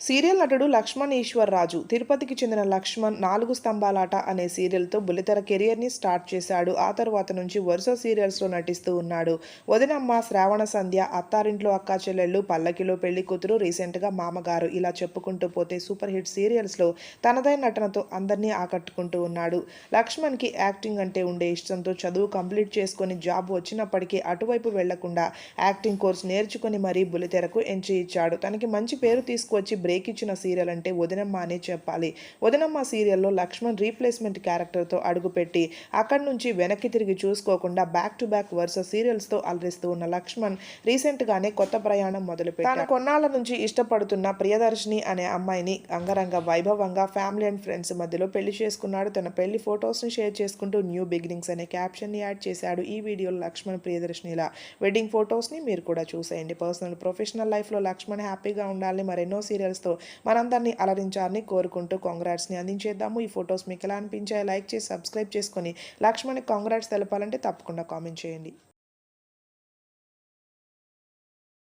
Serial నటుడు లక్ష్మణ్ ఈశ్వర్ రాజు తిరుపతికి చెందిన లక్ష్మణ్ నాలుగు స్తంభాలాట అనే సీరియల్తో బుల్లితెర కెరియర్ని స్టార్ట్ చేశాడు. ఆ తర్వాత నుంచి వరుస సీరియల్స్లో నటిస్తూ ఉన్నాడు. వదినమ్మ శ్రావణ సంధ్య అత్తారింట్లో అక్కా చెల్లెళ్ళు పల్లకిలో పెళ్ళి కూతురు రీసెంట్గా మామగారు ఇలా చెప్పుకుంటూ పోతే సూపర్ హిట్ సీరియల్స్లో తనదైన నటనతో అందరినీ ఆకట్టుకుంటూ ఉన్నాడు. లక్ష్మణ్కి యాక్టింగ్ అంటే ఉండే ఇష్టంతో చదువు కంప్లీట్ చేసుకొని జాబ్ వచ్చినప్పటికీ అటువైపు వెళ్ళకుండా యాక్టింగ్ కోర్స్ నేర్చుకుని మరీ బుల్లితెరకు ఎంట్రీ ఇచ్చాడు. తనకి మంచి పేరు తీసుకువచ్చి బ్రేక్ ఇచ్చిన సీరియల్ అంటే వదినమ్మ అనే చెప్పాలి. వదినమ్మ సీరియల్లో లక్ష్మణ్ రీప్లేస్మెంట్ క్యారెక్టర్తో అడుగుపెట్టి అక్కడి నుంచి వెనక్కి తిరిగి చూసుకోకుండా బ్యాక్ టు బ్యాక్ వరుస సీరియల్స్తో అలరిస్తూ ఉన్న లక్ష్మణ్ రీసెంట్గానే కొత్త ప్రయాణం మొదలుపెట్టి తన కొన్నాళ్ళ నుంచి ఇష్టపడుతున్న ప్రియదర్శిని అనే అమ్మాయిని అంగరంగ వైభవంగా ఫ్యామిలీ అండ్ ఫ్రెండ్స్ మధ్యలో పెళ్ళి చేసుకున్నాడు. తన పెళ్ళి ఫొటోస్ని షేర్ చేసుకుంటూ న్యూ బిగినింగ్స్ అనే క్యాప్షన్ని యాడ్ చేశాడు. ఈ వీడియోలో లక్ష్మణ్ ప్రియదర్శినిల. వెడ్డింగ్ ఫొటోస్ని మీరు కూడా చూసేయండి. పర్సనల్ ప్రొఫెషనల్ లైఫ్లో లక్ష్మణ్ హ్యాపీగా ఉండాలని మరెన్నో సీరియల్స్ సీరియల్స్తో మనందరినీ అలరించాలని కోరుకుంటూ కాంగ్రాట్స్ని అందించేద్దాము. ఈ ఫొటోస్ మీకు ఎలా అనిపించాయి లైక్ చేసి సబ్స్క్రైబ్ చేసుకొని లక్ష్మణ్ కాంగ్రాట్స్ తెలపాలంటే తప్పకుండా కామెంట్ చేయండి.